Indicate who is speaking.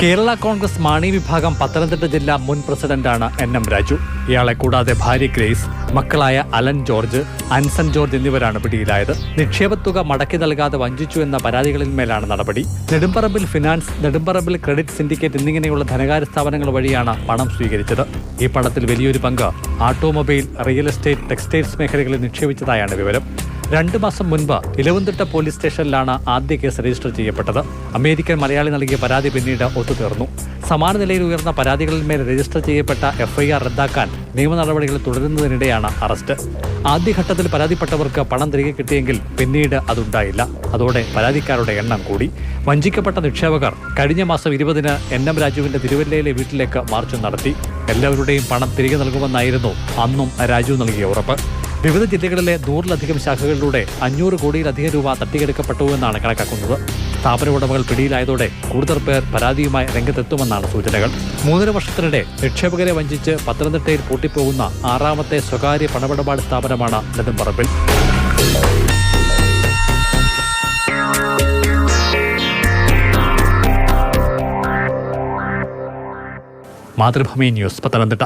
Speaker 1: കേരള കോൺഗ്രസ് മാണി വിഭാഗം പത്തനംതിട്ട ജില്ലാ മുൻ പ്രസിഡന്റാണ് എൻ എം രാജു. ഇയാളെ കൂടാതെ ഭാര്യ ഗ്രേസ് മക്കളായ അലൻ ജോർജ് അൻസൻ ജോർജ് എന്നിവരാണ് പിടിയിലായത്. നിക്ഷേപത്തുക മടക്കി നൽകാതെ വഞ്ചിച്ചു എന്ന പരാതികളിന്മേലാണ് നടപടി. Nedumparambil finance Nedumparambil credit syndicate എന്നിങ്ങനെയുള്ള ധനകാര്യ സ്ഥാപനങ്ങൾ വഴിയാണ് പണം സ്വീകരിച്ചത്. ഈ പണത്തിൽ വലിയൊരു പങ്ക് ഓട്ടോമൊബൈൽ റിയൽ എസ്റ്റേറ്റ് ടെക്സ്റ്റൈൽസ് മേഖലകളിൽ നിക്ഷേപിച്ചതായാണ് വിവരം. രണ്ടു മാസം മുൻപ് ഇലവന്തിട്ട പോലീസ് സ്റ്റേഷനിലാണ് ആദ്യ കേസ് രജിസ്റ്റർ ചെയ്യപ്പെട്ടത്. അമേരിക്കൻ മലയാളി നൽകിയ പരാതി പിന്നീട് ഒത്തുതീർന്നു. സമാന നിലയിൽ ഉയർന്ന പരാതികളിന്മേൽ രജിസ്റ്റർ ചെയ്യപ്പെട്ട എഫ്ഐആർ റദ്ദാക്കാൻ നിയമ നടപടികൾ തുടരുന്നതിനിടെയാണ് അറസ്റ്റ്. ആദ്യഘട്ടത്തിൽ പരാതിപ്പെട്ടവർക്ക് പണം തിരികെ കിട്ടിയെങ്കിൽ പിന്നീട് അതുണ്ടായില്ല. അതോടെ പരാതിക്കാരുടെ എണ്ണം കൂടി. വഞ്ചിക്കപ്പെട്ട നിക്ഷേപകർ കഴിഞ്ഞ മാസം ഇരുപതിന് എൻ എം രാജുവിന്റെ തിരുവല്ലയിലെ വീട്ടിലേക്ക് മാർച്ച് നടത്തി. എല്ലാവരുടെയും പണം തിരികെ നൽകുമെന്നായിരുന്നു അന്നും രാജു നൽകിയ ഉറപ്പ്. വിവിധ ജില്ലകളിലെ നൂറിലധികം ശാഖകളിലൂടെ അഞ്ഞൂറ് കോടിയിലധികം രൂപ തട്ടിയെടുക്കപ്പെട്ടുവെന്നാണ് കണക്കാക്കുന്നത്. സ്ഥാപന ഉടമകൾ പിടിയിലായതോടെ കൂടുതൽ പേർ പരാതിയുമായി രംഗത്തെത്തുമെന്നാണ് സൂചനകൾ. മൂന്നര വർഷത്തിനിടെ നിക്ഷേപകരെ വഞ്ചിച്ച് പത്തനംതിട്ടയിൽ പൂട്ടിപ്പോകുന്ന ആറാമത്തെ സ്വകാര്യ പണമിടപാട് സ്ഥാപനമാണ് നെടുമ്പറമ്പിൽ മാതൃഭൂമി ന്യൂസ് പത്തനംതിട്ട.